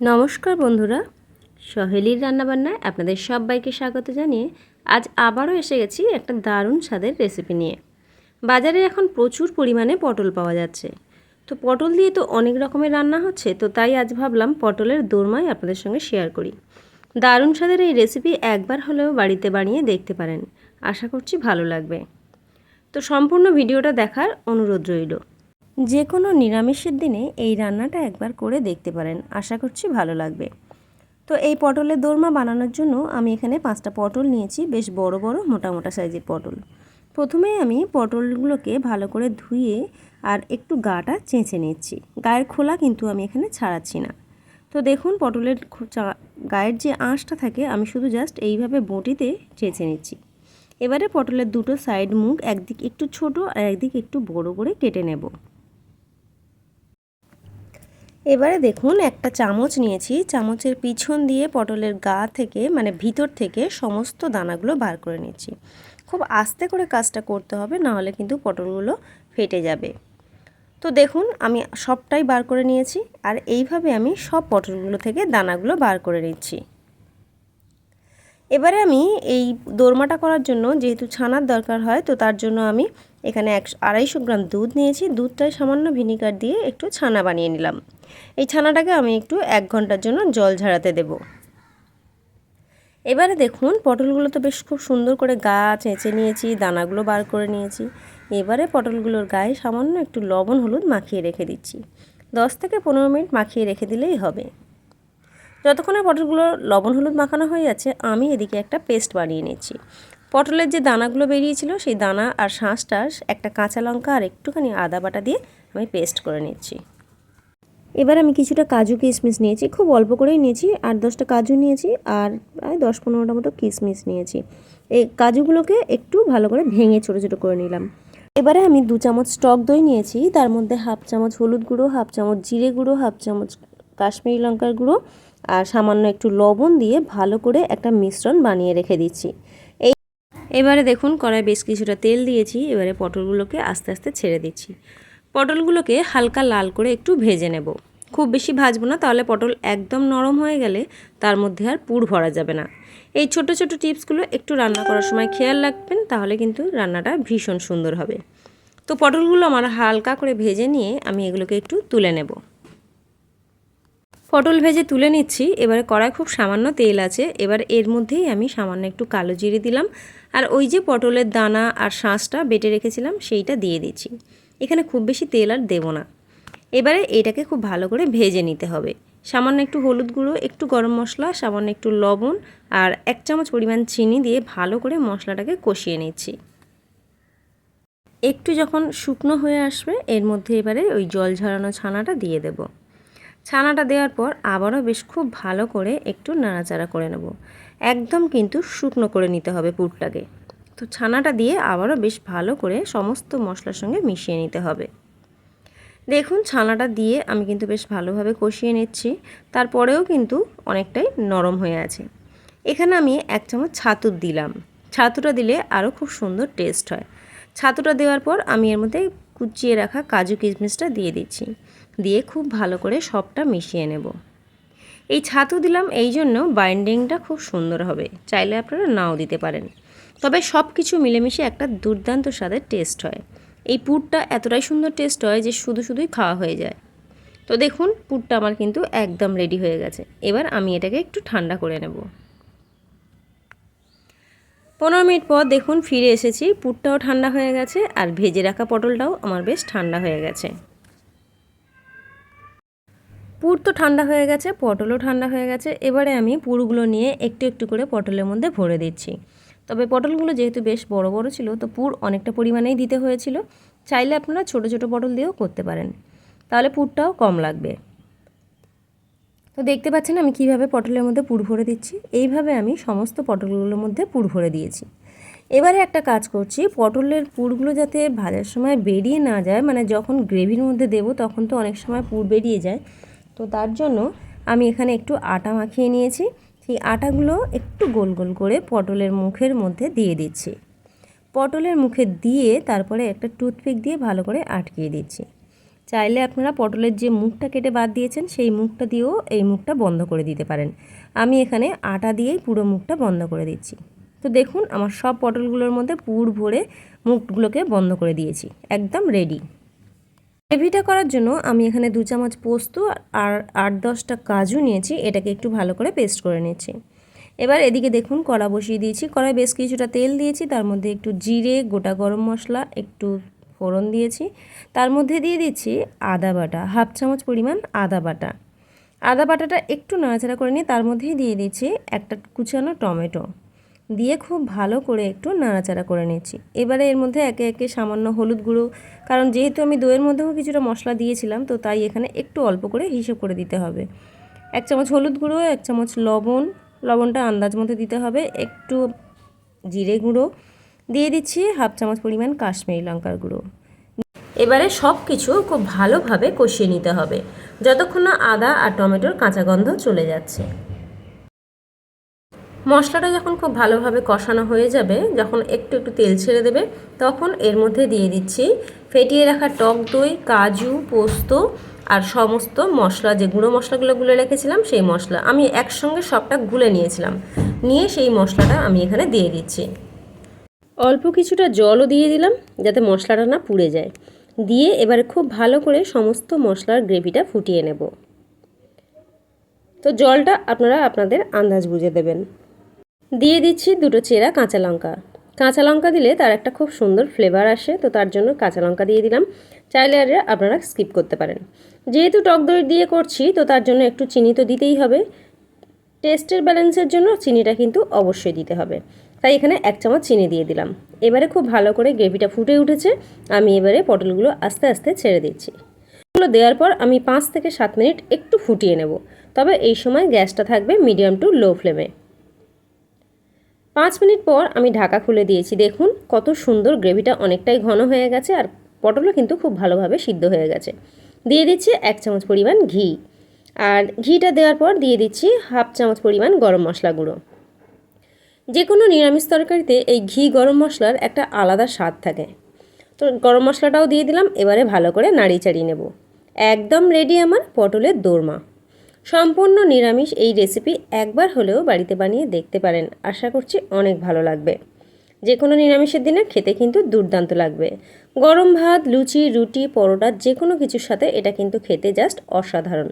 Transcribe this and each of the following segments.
নমস্কার বন্ধুরা, সহেলির রান্নাবান্নায় আপনাদের সবাইকে স্বাগত জানিয়ে আজ আবারও এসে গেছি একটা দারুণ স্বাদের রেসিপি নিয়ে। বাজারে এখন প্রচুর পরিমাণে পটল পাওয়া যাচ্ছে। তো পটল দিয়ে তো অনেক রকমের রান্না হচ্ছে, তো তাই আজ ভাবলাম পটলের দোরমাই আপনাদের সঙ্গে শেয়ার করি। দারুণ স্বাদের এই রেসিপি একবার হলেও বাড়িতে বানিয়ে দেখতে পারেন। আশা করছি ভালো লাগবে। তো সম্পূর্ণ ভিডিওটা দেখার অনুরোধ রইল। যে কোনো নিরামিষের দিনে এই রান্নাটা একবার করে দেখতে পারেন। আশা করছি ভালো লাগবে। তো এই পটলের দোরমা বানানোর জন্য আমি এখানে পাঁচটা পটল নিয়েছি, বেশ বড় বড়, মোটা মোটা সাইজের পটল। প্রথমে আমি পটলগুলোকে ভালো করে ধুয়ে আর একটু গাটা চেঁচে নিচ্ছি। গায়ের খোলা কিন্তু আমি এখানে ছাড়াচ্ছি না। তো দেখুন, পটলের গায়ের যে আঁশটা থাকে, আমি শুধু জাস্ট এইভাবে বটিতে চেঁচে নিচ্ছি। এবারে পটলের দুটো সাইড মুখ একদিক একটু ছোট আর একদিক একটু বড় করে কেটে নেব। এবারে দেখুন, একটা চামচ নিয়েছি। চামচের পিছন দিয়ে পটলের গা থেকে মানে ভিতর থেকে সমস্ত দানাগুলো বার করে নিচ্ছি। খুব আস্তে করে কাজটা করতে হবে, নাহলে কিন্তু পটলগুলো ফেটে যাবে। তো দেখুন, আমি সবটাই বার করে নিয়েছি, আর এইভাবে আমি সব পটলগুলো থেকে দানাগুলো বার করে নিচ্ছি। এবারে আমি এই দোরমাটা করার জন্য, যেহেতু ছানার দরকার হয়, তো তার জন্য আমি এখানে একশো আড়াইশো গ্রাম দুধ নিয়েছি। দুধটায় সামান্য ভিনিগার দিয়ে একটু ছানা বানিয়ে নিলাম। এই ছানাটাকে আমি একটু এক ঘণ্টার জন্য জল ঝাড়াতে দেব। এবারে দেখুন, পটলগুলো তো বেশ খুব সুন্দর করে গা চেঁচে নিয়েছি, দানাগুলো বার করে নিয়েছি। এবারে পটলগুলোর গায়ে সামান্য একটু লবণ, হলুদ মাখিয়ে রেখে দিচ্ছি। দশ থেকে পনেরো মিনিট মাখিয়ে রেখে দিলেই হবে। যতক্ষণে পটলগুলো লবণ, হলুদ মাখানো হয়ে যাচ্ছে, আমি এদিকে একটা পেস্ট বানিয়ে নিচ্ছি। পটলের যে দানাগুলো বেরিয়েছিল, সেই দানা আর শাঁসটা, একটা কাঁচা লঙ্কা আর একটুখানি আদা বাটা দিয়ে আমি পেস্ট করে নিচ্ছি। এবার আমি কিছুটা কাজু কিশমিশ নিয়েছি, খুব অল্প করেই নিয়েছি, আট দশটা কাজু নিয়েছি আর প্রায় দশ পনেরোটা মতো কিশমিশ নিয়েছি। এই কাজুগুলোকে একটু ভালো করে ভেঙে ছোটো ছোটো করে নিলাম। এবারে আমি দু চামচ টক দই নিয়েছি, তার মধ্যে হাফ চামচ হলুদ গুঁড়ো, হাফ চামচ জিরে গুঁড়ো, হাফ চামচ কাশ্মীরি লঙ্কার গুঁড়ো আর সামান্য একটু লবণ দিয়ে ভালো করে একটা মিশ্রণ বানিয়ে রেখে দিচ্ছি। এই এবারে দেখুন কড়াই বেশ কিছুটা তেল দিয়েছি, এবারে পটলগুলোকে আস্তে আস্তে ছেড়ে দিচ্ছি। পটলগুলোকে হালকা লাল করে একটু ভেজে নেব। খুব বেশি ভাজবো না, তাহলে পটল একদম নরম হয়ে গেলে তার মধ্যে আর পুর ভরা যাবে না। এই ছোট ছোট টিপসগুলো একটু রান্না করার সময় খেয়াল রাখবেন, তাহলে কিন্তু রান্নাটা ভীষণ সুন্দর হবে। তো পটলগুলো আমার হালকা করে ভেজে নিয়ে আমি এগুলোকে একটু তুলে নেব। পটল ভেজে তুলে নিচ্ছি। এবারে কড়াই খুব সামান্য তেল আছে। এবার এর মধ্যেই আমি সামান্য একটু কালো জিরে দিলাম। আর ওই যে পটলের দানা আর শাঁসটা বেটে রেখেছিলাম, সেইটা দিয়ে দিচ্ছি। এখানে খুব বেশি তেল আর দেবো না। এবারে এটাকে খুব ভালো করে ভেজে নিতে হবে। সামান্য একটু হলুদ গুঁড়ো, একটু গরম মশলা, সামান্য একটু লবণ আর এক চামচ পরিমাণ চিনি দিয়ে ভালো করে মশলাটাকে কষিয়ে নিচ্ছি। একটু যখন শুকনো হয়ে আসবে, এর মধ্যে এবারে ওই জল ঝরানো ছানাটা দিয়ে দেব। ছানাটা দেওয়ার পর আবারও বেশ খুব ভালো করে একটু নাড়াচাড়া করে নেব। একদম কিন্তু শুকনো করে নিতে হবে পুরটাকে। তো ছানাটা দিয়ে আবারও বেশ ভালো করে সমস্ত মশলার সঙ্গে মিশিয়ে নিতে হবে। দেখুন, ছানাটা দিয়ে আমি কিন্তু বেশ ভালোভাবে কষিয়ে নিচ্ছি। তারপরেও কিন্তু অনেকটাই নরম হয়ে আছে। এখানে আমি এক চামচ ছাতু দিলাম। ছাতুটা দিলে আরও খুব সুন্দর টেস্ট হয়। ছাতুটা দেওয়ার পর আমি এর মধ্যে কুচিয়ে রাখা কাজু কিশমিশটা দিয়ে দিচ্ছি। দিয়ে খুব ভালো করে সবটা মিশিয়ে নেব। এই ছাতু দিলাম এই জন্য বাইন্ডিংটা খুব সুন্দর হবে। চাইলে আপনারা নাও দিতে পারেন। তবে সব কিছু মিলেমিশে একটা দুর্দান্ত স্বাদের টেস্ট হয়। এই পুরটা এতটাই সুন্দর টেস্ট হয় যে শুধু শুধুই খাওয়া হয়ে যায়। তো দেখুন, পুরটা আমার কিন্তু একদম রেডি হয়ে গেছে। এবার আমি এটাকে একটু ঠান্ডা করে নেব। পনেরো মিনিট পর দেখুন ফিরে এসেছি। পুরটাও ঠান্ডা হয়ে গেছে আর ভেজে রাখা পটলটাও আমার বেশ ঠান্ডা হয়ে গেছে। পুর তো ঠান্ডা হয়ে গেছে, পটলও ঠান্ডা হয়ে গেছে। এবারে আমি পুরগুলো নিয়ে একটু একটু করে পটলের মধ্যে ভরে দিচ্ছি। তবে পটলগুলো যেহেতু বেশ বড় বড় ছিল, তো পুর অনেকটা পরিমাণেই দিতে হয়েছিল। চাইলে আপনারা ছোট ছোট পটল দিয়েও করতে পারেন। তাহলে পুরটাও কম লাগবে। তো দেখতে পাচ্ছেন আমি কীভাবে পটলের মধ্যে পুর ভরে দিচ্ছি? এইভাবে আমি সমস্ত পটলগুলোর মধ্যে পুর ভরে দিয়েছি। এবারে একটা কাজ করছি, পটলের পুরগুলো যাতে ভাজার সময় বেরিয়ে না যায় মানে যখন গ্রেভির মধ্যে দেব তখন তো অনেক সময় পুর বেরিয়ে যায় তো তার জন্য আমি এখানে একটু আটা মাখিয়ে নিয়েছি। সেই আটাগুলো একটু গোল গোল করে পটলের মুখের মধ্যে দিয়ে দিচ্ছি। পটলের মুখে দিয়ে তারপরে একটা টুথপিক দিয়ে ভালো করে আটকিয়ে দিচ্ছি। চাইলে আপনারা পটলের যে মুখটা কেটে বাদ দিয়েছেন, সেই মুখটা দিয়েও এই মুখটা বন্ধ করে দিতে পারেন। আমি এখানে আটা দিয়েই পুরো মুখটা বন্ধ করে দিচ্ছি। তো দেখুন, আমার সব পটলগুলোর মধ্যে পুর ভরে মুখগুলোকে বন্ধ করে দিয়েছি। একদম রেডি গ্রেভিটা করার জন্য আমি এখানে দু চামচ পোস্ত আর আট দশটা কাজু নিয়েছি, এটাকে একটু ভালো করে পেস্ট করে নিয়েছি। এবার এদিকে দেখুন, কড়া বসিয়ে দিয়েছি। কড়ায় বেশ কিছুটা তেল দিয়েছি, তার মধ্যে একটু জিরে, গোটা গরম মশলা, একটু ফোড়ন দিয়েছি। তার মধ্যে দিয়ে দিচ্ছি আদা বাটা, হাফ চামচ পরিমাণ আদা বাটা। আদা বাটাটা একটু নাড়াচাড়া করে নিয়ে তার মধ্যেই দিয়ে দিচ্ছি একটা কুচানো টমেটো। দিয়ে খুব ভালো করে একটু নাড়াচাড়া করে নিচ্ছি এবারে এর মধ্যে একে একে সামান্য হলুদ গুঁড়ো, কারণ যেহেতু আমি দইয়ের মধ্যেও কিছুটা মশলা দিয়েছিলাম, তো তাই এখানে একটু অল্প করে হিসেব করে দিতে হবে। এক চামচ হলুদ গুঁড়ো, এক চামচ লবণ, লবণটা আন্দাজ মতো দিতে হবে, একটু জিরে গুঁড়ো। দিয়ে দিচ্ছি হাফ চামচ পরিমাণ কাশ্মীরি লঙ্কার গুঁড়ো। এবারে সব কিছু খুব ভালোভাবে কষিয়ে নিতে হবে, যতক্ষণ না আদা আর টমেটোর কাঁচা গন্ধ চলে যাচ্ছে। মশলাটা যখন খুব ভালোভাবে কষানো হয়ে যাবে, যখন একটু একটু তেল ছেড়ে দেবে, তখন এর মধ্যে দিয়ে দিচ্ছি ফেটিয়ে রাখা টক দই, কাজু, পোস্ত আর সমস্ত মশলা, যে গুঁড়ো মশলাগুলো গুলে রেখেছিলাম সেই মশলা আমি একসঙ্গে সবটা গুলে নিয়েছিলাম। নিয়ে সেই মশলাটা আমি এখানে দিয়ে দিচ্ছি। অল্প কিছুটা জলও দিয়ে দিলাম যাতে মশলাটা না পুড়ে যায়। দিয়ে এবারে খুব ভালো করে সমস্ত মশলার গ্রেভিটা ফুটিয়ে নেব। তো জলটা আপনারা আপনাদের আন্দাজ বুঝে দেবেন। দিয়ে দিচ্ছি দুটো চেরা কাঁচা লঙ্কা। কাঁচা লঙ্কা দিলে তার একটা খুব সুন্দর ফ্লেভার আসে, তো তার জন্য কাঁচা লঙ্কা দিয়ে দিলাম। চাইলে আর আপনারা স্কিপ করতে পারেন। যেহেতু টক দই দিয়ে করছি, তো তার জন্য একটু চিনি তো দিতেই হবে। টেস্টের ব্যালেন্সের জন্য চিনিটা কিন্তু অবশ্যই দিতে হবে। তাই এখানে এক চামচ চিনি দিয়ে দিলাম। এবারে খুব ভালো করে গ্রেভিটা ফুটে উঠেছে। আমি এবারে পটলগুলো আস্তে আস্তে ছেড়ে দিচ্ছি। এগুলো দেওয়ার পর আমি পাঁচ থেকে সাত মিনিট একটু ফুটিয়ে নেব। তবে এই সময় গ্যাসটা থাকবে মিডিয়াম টু লো ফ্লেমে পাঁচ মিনিট পর আমি ঢাকা খুলে দিয়েছি। দেখুন, কত সুন্দর গ্রেভিটা অনেকটাই ঘন হয়ে গেছে আর পটলও কিন্তু খুব ভালোভাবে সিদ্ধ হয়ে গেছে। দিয়ে দিচ্ছি এক চামচ পরিমাণ ঘি। আর ঘিটা দেওয়ার পর দিয়ে দিচ্ছি হাফ চামচ পরিমাণ গরম মশলা গুঁড়ো। যে কোনো নিরামিষ তরকারিতে এই ঘি গরম মশলার একটা আলাদা স্বাদ থাকে। তো গরম মশলাটাও দিয়ে দিলাম, এবারে ভালো করে নাড়িয়ে চাড়িয়ে নেব। একদম রেডি আমার পটলের দোরমা। সম্পূর্ণ নিরামিষ এই রেসিপি একবার হলেও বাড়িতে বানিয়ে দেখতে পারেন। আশা করছি অনেক ভালো লাগবে। যে কোনো নিরামিষের দিনে খেতে কিন্তু দুর্দান্ত লাগবে। গরম ভাত, লুচি, রুটি, পরোটা যে কোনো কিছুর সাথে এটা কিন্তু খেতে জাস্ট অসাধারণ।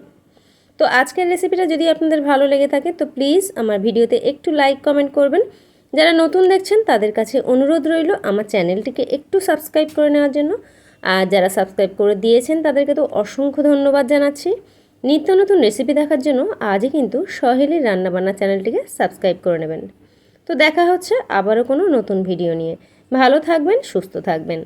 তো আজকের রেসিপিটা যদি আপনাদের ভালো লেগে থাকে তো প্লিজ আমার ভিডিওতে একটু লাইক কমেন্ট করবেন। যারা নতুন দেখছেন তাদের কাছে অনুরোধ রইল আমার চ্যানেলটিকে একটু সাবস্ক্রাইব করে নেওয়ার জন্য। আর যারা সাবস্ক্রাইব করে দিয়েছেন তাদেরকে তো অসংখ্য ধন্যবাদ জানাচ্ছি। নিত্য নতুন রেসিপি দেখার জন্য আজই কিন্তু সহেলির রান্নাবান্না চ্যানেলটিকে সাবস্ক্রাইব করে নেবেন। তো দেখা হচ্ছে আবারও কোনো নতুন ভিডিও নিয়ে। ভালো থাকবেন, সুস্থ থাকবেন।